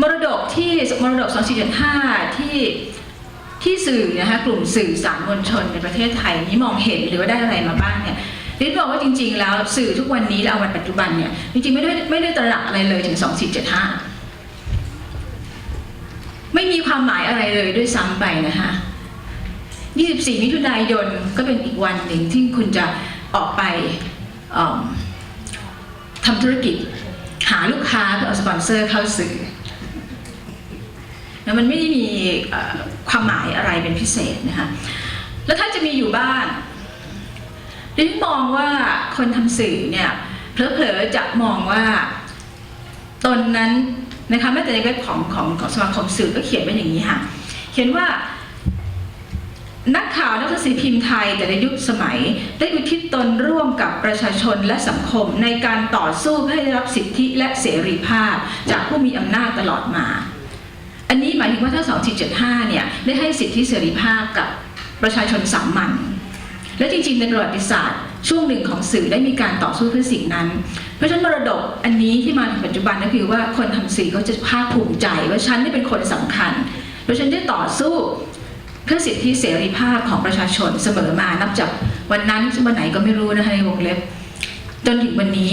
มรดกที่มรดก 2475 ที่ที่สื่อนะคะกลุ่มสื่อสารมวลชนในประเทศไทยนี้มองเห็นหรือว่าได้อะไรมาบ้างเนี่ยดิฉันบอกว่าจริง ๆ แล้วสื่อทุกวันนี้และเอาวันปัจจุบันเนี่ยจริงๆไม่ได้ไม่ได้ตระหนักอะไรเลยถึง 2475 ไม่มีความหมายอะไรเลยด้วยซ้ำไปนะคะ24 มิถุนายนก็เป็นอีกวันหนึ่งที่คุณจะออกไปทำธุรกิจ หาลูกค้าเพื่อเอาสปอนเซอร์เข้าสื่อ แล้วมันไม่ได้มีความหมายอะไรเป็นพิเศษนะคะแล้วถ้าจะมีอยู่บ้างดิฉันมองว่าคนทำสื่อเนี่ยเผลอๆจะมองว่าตนนั้นนะคะแม้แต่ในเว็บของของของสมาคมสื่อก็เขียนไว้อย่างนี้ค่ะเขียนว่านักข่าวนักสือพิมพ์ไทย แต่ในยุคสมัย ได้อุทิศตนร่วมกับประชาชนและสังคมในการต่อสู้เพื่อให้ได้รับสิทธิและเสรีภาพ จากผู้มีอำนาจตลอดมา นนี้หมายถึงว่าถ้า 2475 เนี่ยได้ให้สิทธิเสรีภาพกับประชาชนสามัญและจริงๆในประวัติศาสตร์ช่วงหนึ่งของสื่อได้มีการต่อสู้เพื่อสิ่งนั้น เพราะฉะนั้นมรดกอันนี้ที่มาถึงปัจจุบันก็คือว่าคนทำสื่อก็จะภาคภูมิใจว่าฉันนี่เป็นคนสำคัญ เพราะฉันได้ต่อสู้เพื่อสิทธิเสรีภาพของประชาชนเสมอมานับจากวันนั้นวันไหนก็ไม่รู้นะคะในวงเล็บ จนถึงวันนี้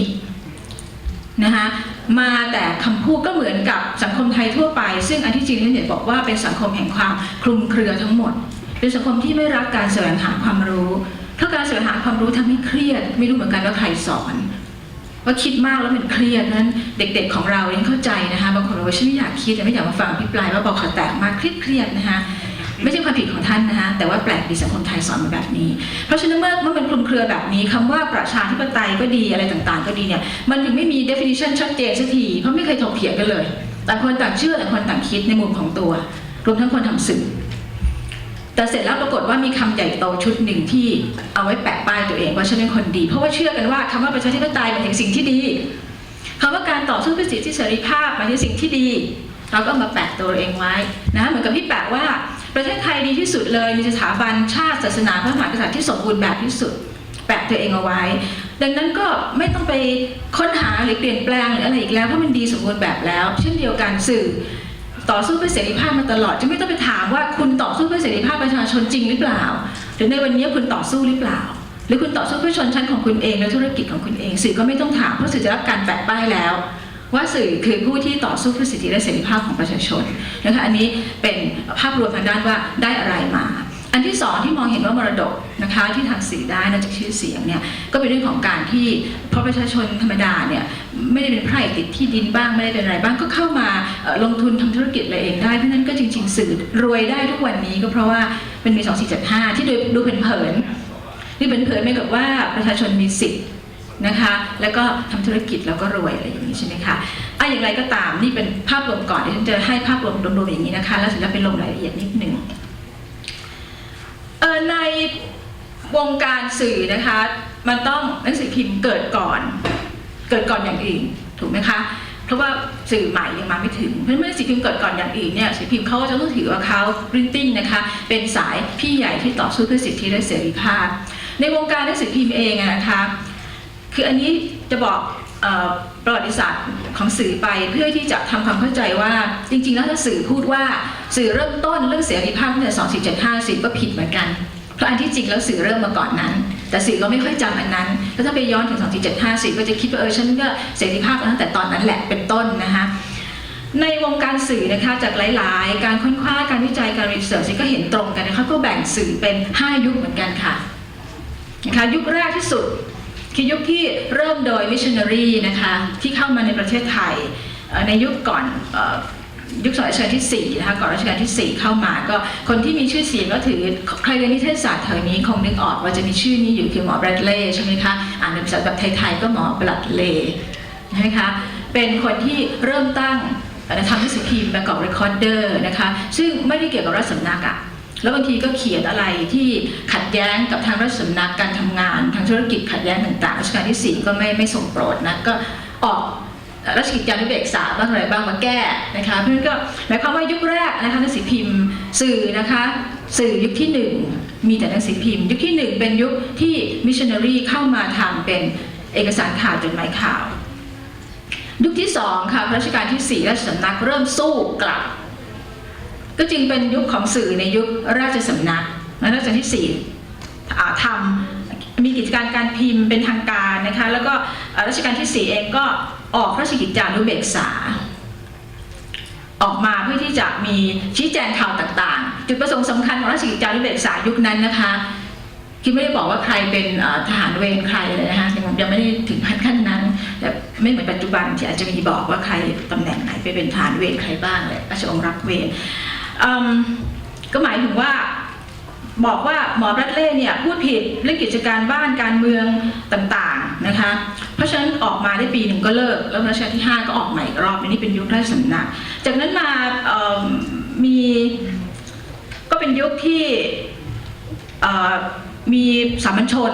นะคะมาแต่คำพูดก็เหมือนกับสังคมไทยทั่วไป ซึ่งอันที่จริงท่านเห็นบอกว่าเป็นสังคมแห่งความคลุมเครือทั้งหมด เป็นสังคมที่ไม่รักการแสวงหาความรู้เพราะการแสวงหาความรู้ทำให้เครียด ไม่รู้เหมือนกันว่าใครสอนว่าคิดมากแล้วมันเครียดนั้นเด็กๆของเรายังเข้าใจนะคะบางคนบอกว่าฉันไม่อยากคิดแต่ไม่อยากมาฟังอภิปรายว่าบอกขอแตกมากเครียดๆนะคะ ไม่ใช่ความผิดของท่านนะคะแต่ว่าแปลกดีสังคมไทยสอนมาแบบนี้ เพราะฉะนั้นเมื่อเมื่อมันคลุมเครือแบบนี้คำว่าประชาธิปไตยก็ดีอะไรต่างๆ ก็ดีเนี่ยมันถึงไม่มี definition ชัดเจนสักทีเพราะไม่เคยถกเถียงกันเลยต่างคนต่างเชื่อต่างคนต่างคิดในมุมของตัว รวมทั้งคนทำสื่อแต่เสร็จแล้วปรากฏว่ามีคำใหญ่โตชุดหนึ่งที่เอาไว้แปะป้ายตัวเองว่าฉันเป็นคนดี เพราะว่าเชื่อกันว่าคำว่าประชาธิปไตยมายถึงสิ่งที่ดีคำว่าการต่อสู้เพื่อสิทธิเสรีภาพมายถึงสิ่งที่ดี เราก็มาแปะตัวเองไว้นะเหมือนกับที่แปะว่า ประเทศไทยดีที่สุดเลย มีสถาบันชาติศาสนาพระมหากษัตริย์ที่สมบูรณ์แบบที่สุดแปะตัวเองเอาไว้ ดังนั้นก็ไม่ต้องไปค้นหาหรือเปลี่ยนแปลงหรืออะไรอีกแล้วเพราะมันดีสมบูรณ์แบบแล้ว เช่นเดียวกันสื่อต่อสู้เพื่อเสรีภาพมาตลอด จะไม่ต้องไปถามว่าคุณต่อสู้เพื่อเสรีภาพประชาชนจริงหรือเปล่า หรือในวันนี้คุณต่อสู้หรือเปล่า หรือคุณต่อสู้เพื่อชนชั้นของคุณเองและธุรกิจของคุณเอง สื่อก็ไม่ต้องถามเพราะสื่อจะรับการแปะป้ายแล้ว ว่าสื่อคือผู้ที่ต่อสู้เพื่อสิทธิและเสรีภาพของประชาชนนะคะอันนี้เป็นภาพรวมทางด้านว่าได้อะไรมาอันที่สองที่มองเห็นว่ามรดกนะคะที่ทางสื่อได้นอกจากชื่อเสียงเนี่ยก็เป็นเรื่องของการที่เพราะประชาชนธรรมดาเนี่ยไม่ได้เป็นไพร่ติดที่ดินบ้างไม่ได้เป็นอะไรบ้างก็เข้ามาลงทุนทำธุรกิจอะไรเองได้เพราะฉะนั้นก็จริง ๆ สื่อรวยได้ทุกวันนี้ก็เพราะว่ามันมี 2475 ที่ดูดูเผินๆนี่เผินๆไม่กับว่าประชาชนมีสิทธิ์ นะคะ แล้วก็ทำธุรกิจแล้วก็รวยอะไรอย่างนี้ใช่ไหมคะอะอย่างไรก็ตามนี่เป็นภาพรวมก่อนเดี๋ยวฉันจะให้ภาพรวมรวมๆอย่างนี้นะคะ แล้วเสร็จแล้วไปลงรายละเอียดนิดหนึ่งเออในวงการสื่อนะคะ มันต้องหนังสือพิมพ์เกิดก่อน เกิดก่อนอย่างอื่นถูกไหมคะเพราะว่าสื่อใหม่ยังมาไม่ถึง เพราะฉะนั้นเมื่อหนังสือพิมพ์เกิดก่อนอย่างอื่นเนี่ยนังสือพิมพ์เขาก็จะต้องถือว่าเขา printing นะคะ เป็นสายพี่ใหญ่ที่ต่อสู้เพื่อสิทธิและเสรีภาพ ในวงการหนังสือพิมพ์เองอะนะคะ คืออันนี้จะบอกอประวัติศาสตร์ของสื่อไปเพื่อที่จะทำความเข้าใจว่าจริงๆ แล้วถ้าสื่อพูดว่าสื่อเริ่มต้นเรื่องเสรีภาพตั้งแต่2475สื่อก็ผิดเหมือนกัน เพราะอันที่จริงแล้วสื่อเริ่มมาก่อนนั้น แต่สื่อก็ไม่ค่อยจำอันนั้นแล้วถ้าไปย้อนถึง2475สื่อก็จะคิดว่าเออฉันก็เสรีภาพตั้งแต่ตอนนั้นแหละเป็นต้นนะคะในวงการสื่อนะคะจากหลายๆ การค้นคว้าการวิจัยการรีเสิร์ชก็เห็นตรงกันนะคะก็แบ่งสื่อเป็น 5 ยุคเหมือนกันค่ะนะคะยุคแรกที่สุด คือยุคที่เริ่มโดยมิชชันนารีนะคะที่เข้ามาในประเทศไทยในยุคก่อนยุคสมัยรัชกาลที่4นะคะก่อนรัชกาลที่ 4 เข้ามาก็คนที่มีชื่อเสียงก็ถือใครเรียนนิเทศศาสตร์แถวนี้คงนึกออกว่าจะมีชื่อนี้อยู่คือหมอแบรดเลยใช่ไหมคะอ่านเป็นภาษาแบบไทยๆก็หมอบลัดเลยใช่ไหมคะเป็นคนที่เริ่มตั้งทำหนังสือพิมพ์ประกอบเรคคอร์เดอร์นะคะซึ่งไม่ได้เกี่ยวกับรัฐสำนักอะ แล้วบางทีก็เขียนอะไรที่ขัดแย้งกับทางราชสำนักการทำงาน ทางธุรกิจขัดแย้งต่างๆรัชกาลที่ 4 ก็ไม่ไม่ส่งโปรดนะก็ออกราชกิจจานุเบกษาบ้างอะไรบ้างมาแก้นะคะเพราะฉะนั้นก็หมายความว่ายุคแรกนะคะหนังสือพิมพ์สื่อนะคะสื่อยุคที่หนึ่งมีแต่หนังสือพิมพ์ ยุคที่หนึ่งเป็นยุคที่มิชชันนารีเข้ามาทำเป็นเอกสารข่าวจดหมายข่าว ยุคที่สองค่ะรัชกาลที่สี่ราชสำนักเริ่มสู้กลับ ก็จึงเป็นยุคของสื่อในยุคราชสำนักและรัชกาลที่สี่ทำมีกิจการการพิมพ์เป็นทางการนะคะแล้วก็อ่ารัชกาลที่สี่เองก็ออกราชกิจจานุเบกษา ออกมาเพื่อที่จะมีชี้แจงข่าวต่างๆ จุดประสงค์สำคัญของราชกิจจานุเบกษายุคนั้นนะคะคิดไม่ได้บอกว่าใครเป็นทหารเวรใครเลยนะคะยังยังไม่ได้ถึงขั้นนั้นแต่ไม่เหมือนปัจจุบันที่อาจจะมีบอกว่าใครตำแหน่งไหนไปเป็นทหารเวรใครบ้างเลยราชองค์รับเวร ก็หมายถึงว่าบอกว่าหมอแบรดเล่เนี่ยพูดผิดเรื่องกิจการบ้านการเมืองต่างๆนะคะ เพราะฉะนั้นออกมาได้ปีหนึ่งก็เลิก แล้วรัชกาลที่ 5 ก็ออกใหม่อีกรอบอันนี้เป็นยุคราชสำนักจากนั้นมามีก็เป็นยุคที่มีสามัญชน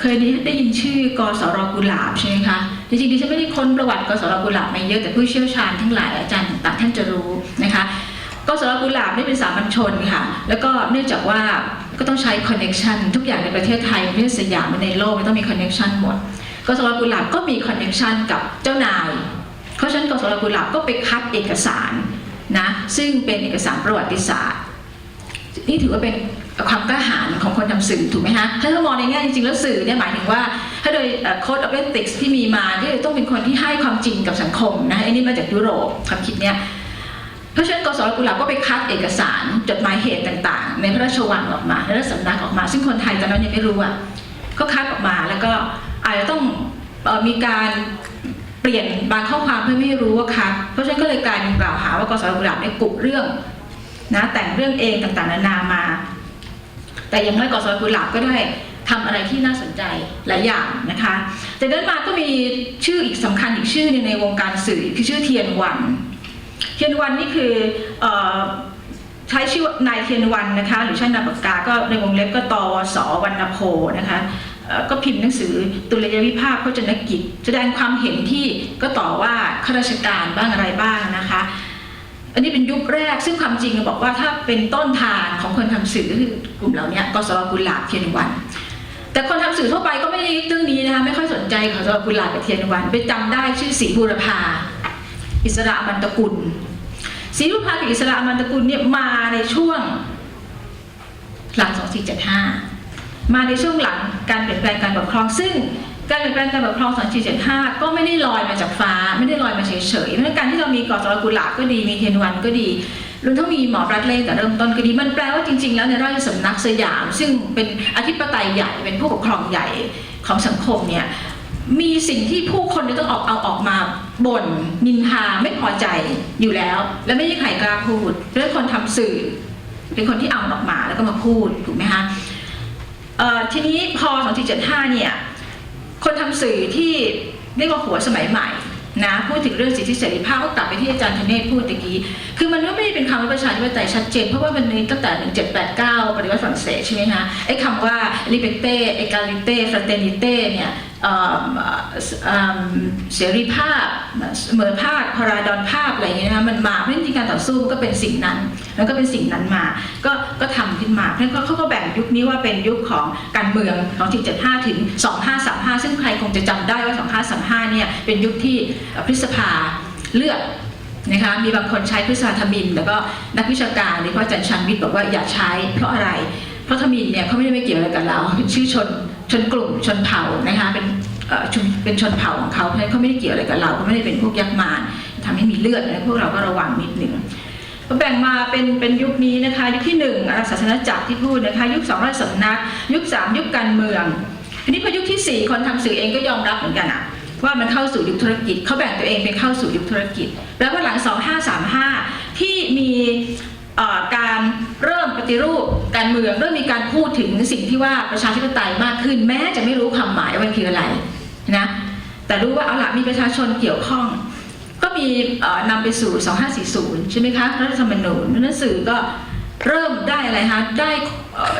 เคยได้ยินชื่อกสรกุหลาบใช่ไหมคะจริงๆดิฉันไม่ได้ค้นประวัติกสรกุหลาบมาเยอะแต่ผู้เชี่ยวชาญทั้งหลายอาจารย์ต่างๆท่านจะรู้นะคะ ก็สำหรับกุหลาบนี่เป็นสามัญชนค่ะ แล้วก็เนื่องจากว่าก็ต้องใช้คอนเน็ชันทุกอย่างในประเทศไทยประเทศสยามในโลกมันต้องมีคอนเน็ชันหมดกสรกุหลาบก็มีคอนเน็ชันกับเจ้านาย เพราะฉะนั้นกสรกุหลาบก็ไปคัดเอกสารนะซึ่งเป็นเอกสารประวัติศาสตร์นี่ถือว่าเป็นความกล้าหาญของคนทำสื่อถูกไหมฮะ ถ้าเรามองในแง่จริงๆ แล้วสื่อเนี่ยหมายถึงว่า ถ้าโดยโค้ดออฟเอติกส์ที่มีมาที่ยต้องเป็นคนที่ให้ความจริงกับสังคมนะอ้นี่มาจากยุโรปความคิดเนี่ย เพราะฉะนั้นกสรกุหลาบก็ไปคัดเอกสารจดหมายเหตุต่างๆ ในพระราชวังออกมาในราชสำนักออกมา ซึ่งคนไทยตอนนั้นยังไม่รู้อะก็คัดออกมาแล้วก็อาจจะต้องมีการเปลี่ยนบางข้อความเพื่อไม่รู้ว่าคัดเพราะฉะนั้นก็เลยกลายเป็นกล่าวหาว่ากสรกุหลาบเนี่ยกุเรื่องนะแต่งเรื่องเองต่างๆนานามา แต่ยังน้อยกสรกุหลาบก็ได้ทำอะไรที่น่าสนใจหลายอย่างนะคะจากนั้นมาก็มีชื่ออีกสำคัญอีกชื่อนึงในวงการสื่อคือชื่อเทียนวัน เทียนวันนี่คืออใช้ชื่อนายเทียนวันนะคะหรือช้นามปากกาก็ในวงเล็บก็ตวสวรรณโพนะคะก็พิมพ์หนังสือตุลยวิภาคพจนกิจ แสดงความเห็นที่ก็ต่อว่าข้าราชการบ้างอะไรบ้างนะคะ อันนี้เป็นยุคแรกซึ่งความจริงบอกว่าถ้าเป็นต้นทางของคนทำสื่อก็คือกลุ่มเหล่านี้กสรกุหลาบเทียนวัน แต่คนทำสื่อทั่วไปก็ไม่ได้ยึดเรื่องนี้นะคะไม่ค่อยสนใจกสรกุหลาบกับเทียนวัน ไปจำได้ชื่อศรีบูรพา อิสระอมันตะกุลศรีรูปภากับอิสระอมันตะกุลเนี่ยมาในช่วงหลัง 2475 มาในช่วงหลังการเปลี่ยนแปลงการปกครอง ซึ่งการเปลี่ยนแปลงการปกครอง 2475 ก็ไม่ได้ลอยมาจากฟ้า ไม่ได้ลอยมาเฉยๆเพราะการที่เรามีกอสรกุหลาก็ดี มีเทนวันก็ดีรวมทั้งมีหมอรัดเล่แต่เริ่มต้นก็ดี มันแปลว่าจริงๆ แล้วในราชสำนักสยาม ซึ่งเป็นอธิปไตยใหญ่ เป็นผู้ปกครองใหญ่ของสังคมเนี่ย มีสิ่งที่ผู้คนต้องออกเอาออกมาบ่นนินทาไม่พอใจอยู่แล้ว และไม่มีใครกล้าพูดเรื่องคนทำสื่อเป็นคนที่เอาออกมาแล้วก็มาพูดถูกไหมคะทีนี้พอ 2475 เนี่ย คนทำสื่อที่เรียกว่าหัวสมัยใหม่นะพูดถึงเรื่องสิทธิเสรีภาพก็กลับไปที่อาจารย์ธเนศพูดตะกี้ คือมันก็ไม่ได้เป็นคำว่าประชาธิปไตยชัดเจน เพราะว่ามันมีตั้งแต่ 1789 ปฏิวัติฝรั่งเศสใช่ไหมคะไอ้คำว่า liberté égalité fraternité เนี่ย เสรีภาพเสมอภาคพราดอนภาพอะไรอย่างเงี้ยนะคะมันมาเพราะฉะนั้นการต่อสู้ก็เป็นสิ่งนั้น แล้วก็เป็นสิ่งนั้นมา ก็ก็ทำขึ้นมาเพราะฉะนั้นเขาก็แบ่งยุคนี้ว่าเป็นยุคของการเมืองของ475 ถึง 2535 ซึ่งใครคงจะจำได้ว่า 2535 เนี่ยเป็นยุคที่พฤษภาเลือกนะคะมีบางคนใช้พฤษภาธมิน แล้วก็นักวิชาการหรือพระอาจารย์ชันวิทย์บอกว่าอย่าใช้เพราะอะไร เพราะธมินเนี่ยเขาไม่ได้ไม่เกี่ยวอะไรกับเราเป็นชื่อชนชนกลุ่มชนเผ่านะคะเป็น ชุมเป็นชนเผ่าของเขาเพราะฉะนั้นเขาไม่ได้เกี่ยวอะไรกับเราเขาไม่ได้เป็นพวกยักษ์มารทำให้มีเลือดนะพวกเราก็ระวังนิดหนึ่งก็แบ่งมาเป็นเป็นยุคนี้นะคะยุคที่หนึ่งอาณาศาสนาจักรที่พูดนะคะยุคสองราชสำนักยุคสามยุคการเมืองทีนี้พอยุคที่สี่คนทำสื่อเองก็ยอมรับเหมือนกันอะว่ามันเข้าสู่ยุคธุรกิจเขาแบ่งตัวเองเป็นเข้าสู่ยุคธุรกิจ แล้วก็หลัง 2535 ที่มีเอ่อการเริ่มปฏิรูปการเมืองเริ่มมีการพูดถึงสิ่งที่ว่าประชาธิปไตยมากขึ้น แม้จะไม่รู้ความหมายว่ามันคืออะไร นะแต่รู้ว่าเอาละมีประชาชนเกี่ยวข้อง ก็มีนำไปสู่ 2540 ใช่ไหมคะรัฐธรรมนูญหนังสือก็เริ่มได้อะไรคะได้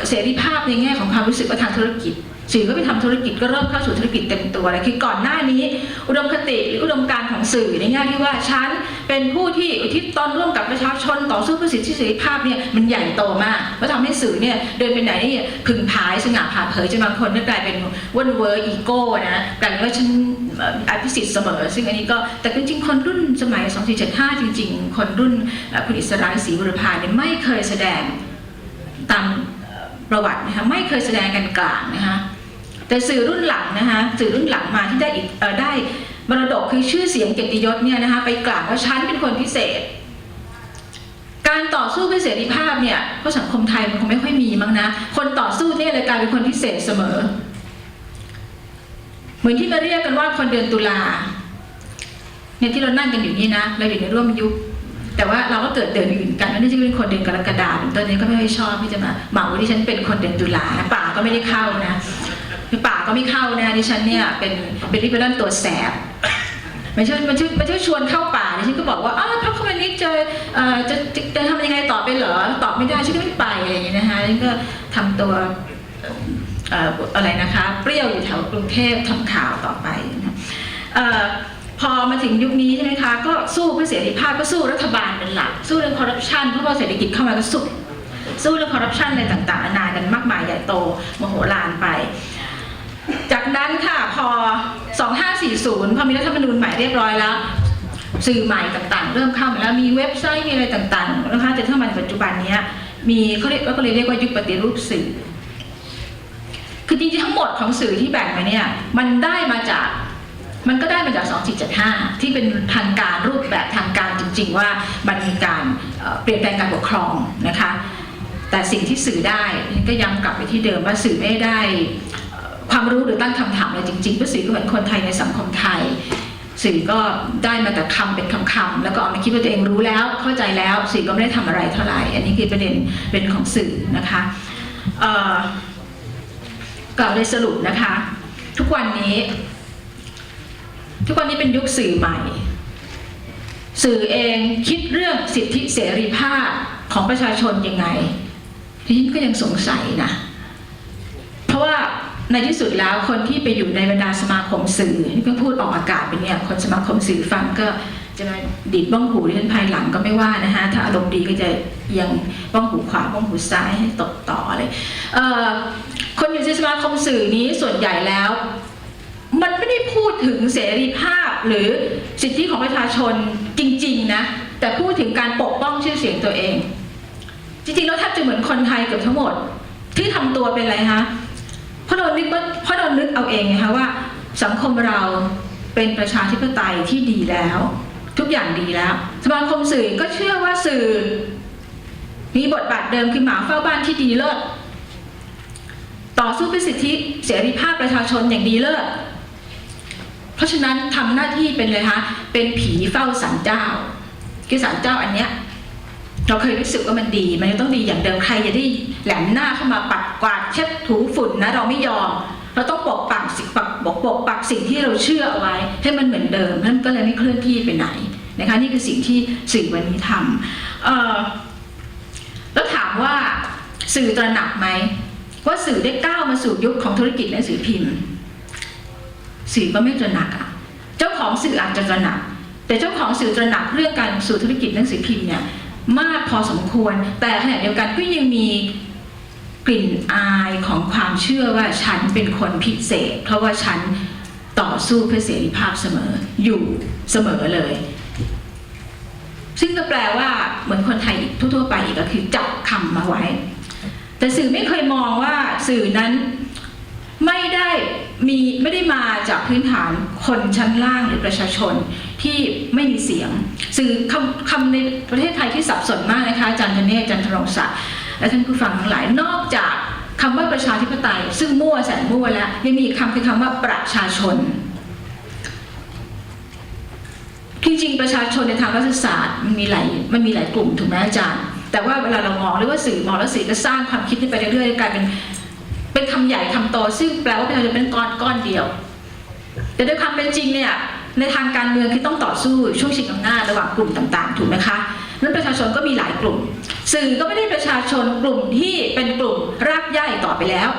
เสรีภาพในแง่ของความรู้สึกประทางธุรกิจ สื่อก็ไปทำธุรกิจก็เริ่มเข้าสู่ธุรกิจเต็มตัวเลยคือก่อนหน้านี้ อุดมคติหรืออุดมการของสื่อในแง่ที่ว่าฉันเป็นผู้ที่อุทิศตนร่วมกับประชาชนต่อสู้เพื่อสิทธิเสรีภาพเนี่ยมันใหญ่โตมากก็ทำให้สื่อเนี่ยเดินไปไหนนี่พึงพายสง่าผ่าเผยจนบางคนก็กลายเป็นวันเวอร์อีโก้นะกลายเป็นว่าฉันอภิสิทธิ์เสมอ ซึ่งอันนี้ก็แต่จริงๆคนรุ่นสมัย 2475 จริง ๆ คนรุ่นคุณอิสราศรีบุรพาเนี่ยไม่เคยแสดงตามประวัตินะคะไม่เคยแสดงกันกลางนะคะ แต่สื่อรุ่นหลังนะคะสื่อรุ่นหลังมาที่ได้อีกได้มรดกคือชื่อเสียงเกียรติยศเนี่ยนะคะไปกล่าวว่าฉันเป็นคนพิเศษ การต่อสู้เพื่อเสรีภาพเนี่ยเพราะสังคมไทยมันคงไม่ค่อยมีมั้งนะคนต่อสู้เนี่ยเลยกลายเป็นคนพิเศษเสมอ เหมือนที่มาเรียกกันว่าคนเดือนตุลาเนี่ยที่เรานั่งกันอยู่นี่นะเราอยู่ในร่วมยุคแต่ว่าเราก็เกิดเดือนอื่นกันไม่ได้จะเป็นคนเดือนกรกฎาคมตอนนี้ก็ไม่ค่อยชอบที่จะมาเหมาว่าที่ฉันเป็นคนเดือนตุลานะป่าก็ไม่ได้เข้านะ คือป่าก็ไม่เข้านะดิฉันเนี่ยเป็นเป็นริบบิ้นตัวแสบมันช่วยมันช่วยมันช่วยชวนเข้าป่าดิฉันก็บอกว่าอ้าวพรรคคอมมิวนิสต์จะเอ่อจะจะจะทำยังไงต่อไปเหรอตอบไม่ได้ฉันก็ไม่ไปอะไรอย่างเงี้ยนะคะฉันก็ทำตัวอะไรนะคะ เปรี้ยวอยู่แถวกรุงเทพทำข่าวต่อไปนะเอ่อพอมาถึงยุคนี้ใช่ไหมคะ ก็สู้เพื่อเสรีภาพก็สู้รัฐบาลเป็นหลัก สู้เรื่องคอร์รัปชันเพราะว่าเศรษฐกิจเข้ามาก็สู้สู้เรื่องคอร์รัปชันอะไรต่างๆนานากันมากมายใหญ่โตมโหฬารไป จากนั้นค่ะพอ 2540 พอมีรัฐธรรมนูญใหม่เรียบร้อยแล้ว สื่อใหม่ต่างๆ เริ่มเข้ามาแล้วมีเว็บไซต์มีอะไรต่างๆนะคะแต่ถ้ามันปัจจุบันนี้มีเขาเรียกก็เลยเรียกว่ายุคปฏิรูปสื่อ คือจริงๆทั้งหมดของสื่อที่แบ่งมาเนี่ยมันได้มาจากมันก็ได้มาจาก 2475 ที่เป็นทางการรูปแบบทางการจริง ๆ ว่ามันมีการเปลี่ยนแปลงการปกครองนะคะ แต่สิ่งที่สื่อได้ก็ย้ำกลับไปที่เดิมว่าสื่อไม่ได้ ความรู้หรือตั้งคำถามอะไรจริงๆเพราะสื่อก็เหมือนคนไทยในสังคมไทย สื่อก็ได้มาแต่คำเป็นคำๆแล้วก็เอามาคิดว่าตัวเองรู้แล้วเข้าใจแล้วสื่อก็ไม่ได้ทำอะไรเท่าไหร่ อันนี้คือประเด็นเป็นของสื่อนะคะกล่าวในสรุปนะคะ ทุกวันนี้ ทุกวันนี้เป็นยุคสื่อใหม่ สื่อเองคิดเรื่องสิทธิเสรีภาพของประชาชนยังไงดิฉันก็ยังสงสัยนะ เพราะว่า ในที่สุดแล้วคนที่ไปอยู่ในบรรดาสมาคมสื่อที่เพิ่งพูดออกอากาศไปเนี่ยคนสมาคมสื่อฟังก็จะมาดีดบ้องหูดิฉันภายหลังก็ไม่ว่านะคะถ้าอารมณ์ดีก็จะยังบ้องหูขวาบ้องหูซ้ายให้ตกต่อเลยเคนอยู่ในสมาคมสื่อนี้ส่วนใหญ่แล้ว มันไม่ได้พูดถึงเสรีภาพหรือสิทธิของประชาชนจริง ๆนะแต่พูดถึงการปกป้องชื่อเสียงตัวเอง จริงๆแล้วแทบจะเหมือนคนไทยเกือบทั้งหมด ที่ทำตัวเป็นอะไรคะ เพราะเรานึกว่าเพราะเรานึกเอาเองไงคะว่า สังคมเราเป็นประชาธิปไตยที่ดีแล้ว ทุกอย่างดีแล้วสมาคมสื่อก็เชื่อว่าสื่อ มีบทบาทเดิมคือหมาเฝ้าบ้านที่ดีเลิศต่อสู้เพื่อสิทธิเสรีภาพประชาชนอย่างดีเลิศเพราะฉะนั้นทำหน้าที่เป็นเลยคะเป็นผีเฝ้าสันเจ้าคือสันเจ้าอันเนี้ย เราเคยรู้สึกว่ามันดี มันจะต้องดีอย่างเดิมใครจะได้แหลมหน้าเข้ามาปัดกวาดเช็ดถูฝุ่นนะ เราไม่ยอม เราต้องปกปักสิ่งปักปกปกปักสิ่งที่เราเชื่อเอาไว้ ให้มันเหมือนเดิมนั่นก็เลยไม่เคลื่อนที่ไปไหนนะคะนี่คือสิ่งที่สื่อวันนี้ทำแล้วถามว่าสื่อตระหนักไหมว่าสื่อได้ก้าวมาสู่ยุคของธุรกิจหนังสือพิมพ์ สื่อก็ไม่ตระหนักอะเจ้าของสื่ออาจจะตระหนัก แต่เจ้าของสื่อตระหนักเรื่องการสู่ธุรกิจหนังสือพิมพ์เนี่ย มากพอสมควร แต่ขณะเดียวกันก็ยังมีกลิ่นอายของความเชื่อว่าฉันเป็นคนพิเศษ เพราะว่าฉันต่อสู้เพื่อเสรีภาพเสมออยู่เสมอเลย ซึ่งก็แปลว่าเหมือนคนไทยอีกทั่วๆไปก็คือจับคำมาไว้ แต่สื่อไม่เคยมองว่าสื่อนั้น ไม่ได้มีไม่ได้มาจากพื้นฐานคนชั้นล่างหรือประชาชนที่ไม่มีเสียง สื่อคำคำในประเทศไทยที่สับสนมากนะคะอาจารย์ธเนศอาจารย์ธรงศักดิ์และท่านผู้ฟังทั้งหลายนอกจากคำว่าประชาธิปไตย ซึ่งมั่วแสนมั่วแล้วยังมีคำคือคำว่าประชาชนจริงประชาชนในทางรัฐศาสตร์มันมีหลายมันมีหลายกลุ่มถูกไหมอาจารย์ แต่ว่าเวลาเรามองหรือว่าสื่อมองแล้วสื่อก็สร้างความคิดนี้ไปเรื่อยๆกลายเป็น เป็นคำใหญ่คำโตซึ่งแปลว่าประชาชนเป็นก้อนก้อนเดียว แต่ด้วยความเป็นจริงเนี่ยในทางการเมืองคือต้องต่อสู้ช่วงชิงอำนาจระหว่างกลุ่มต่างๆ ถูกไหมคะนั้นประชาชนก็มีหลายกลุ่ม สื่อก็ไม่ได้ประชาชนกลุ่มที่เป็นกลุ่มรากหญ้าอีกต่อไปแล้ว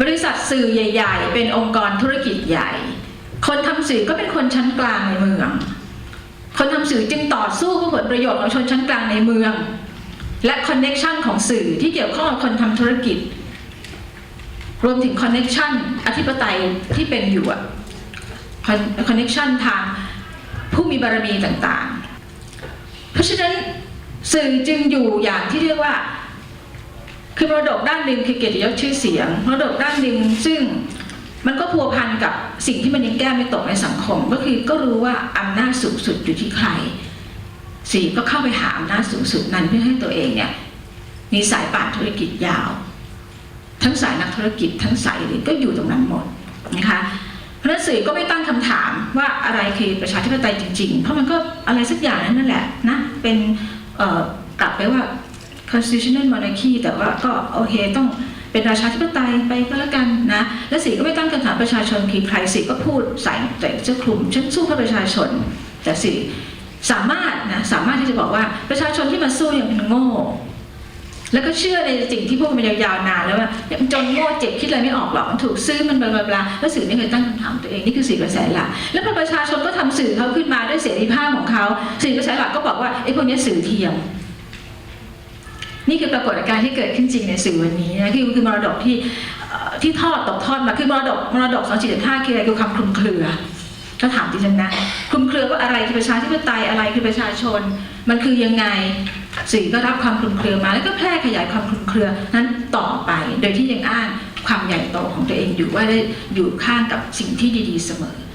บริษัทสื่อใหญ่ ๆ เป็นองค์กรธุรกิจใหญ่ คนทำสื่อก็เป็นคนชั้นกลางในเมือง คนทำสื่อจึงต่อสู้เพื่อผลประโยชน์ของชนชั้นกลางในเมือง และคอนเน็ชันของสื่อที่เกี่ยวข้องกับคนทำธุรกิจ รวมถึงคอนเน็ชันอธิปไตยที่เป็นอยู่อะคอนเน็ชันทางผู้มีบารมีต่างๆ เพราะฉะนั้นสื่อจึงอยู่อย่างที่เรียกว่าคือมรดกด้านหนึ่งคือเกียรติยศชื่อเสียงมรดกด้านหนึ่งซึ่งมันก็พัวพันกับสิ่งที่มันยังแก้ไม่ตกในสังคม ก็คือก็รู้ว่าอำนาจสูงสุดอยู่ที่ใครสีก็เข้าไปหาอำนาจสูงสุดนั้นเพื่อให้ตัวเองเนี่ยมีสายป่านธุรกิจยาว ทั้งสายนักธุรกิจทั้งสายอื่นก็อยู่ตรงนั้นหมดนะคะเพราะสื่อก็ไม่ตั้งคำถามว่าอะไรคือประชาธิปไตยจริง ๆ เพราะมันก็อะไรสักอย่างนั้นนั่นแหละนะเป็นกลับไปว่า constitutional monarchy แต่ว่าก็โอเคต้องเป็นราชาธิปไตยไปก็แล้วกันนะและสีก็ไม่ตั้งคำถามประชาชนคือใครสีก็พูดใส่แต่เสื้อคลุมฉันสู้เพื่อประชาชน แต่สีสามารถนะสามารถที่จะบอกว่าประชาชนที่มาสู้อย่างเป็นโง่ แล้วก็เชื่อในสิ่งที่พูดมายาวๆนานแล้วว่ามันจนโง่เจ็บคิดอะไรไม่ออกหรอกมันถูกซื้อมันบลาบลาแล้วสื่อไม่เคยตั้งคำถามตัวเองนี่คือสื่อกระแสหลักแล้วพอประชาชนก็ทำสื่อเขาขึ้นมาด้วยเสรีภาพของเขาสื่อกระแสหลักก็บอกว่าไอ้พวกนี้สื่อเทียมนี่คือปรากฏการณ์ที่เกิดขึ้นจริงในสื่อวันนี้นะคือคือมรดกที่ที่ทอดตกทอดมาคือมรดกมรดกสองจิตห้าคืออะไรคือความคลุมเครือถ้าถามดิฉันนะคลุมเครือว่าอะไรคือประชาธิปไตยอะไรคือประชาชน มันคือยังไง สื่อก็รับความคลุมเครือมา แล้วก็แพร่ขยายความคลุมเครือนั้นต่อไป โดยที่ยังอ้างความใหญ่โตของตัวเองอยู่ว่าได้อยู่ข้างกับสิ่งที่ดีๆเสมอ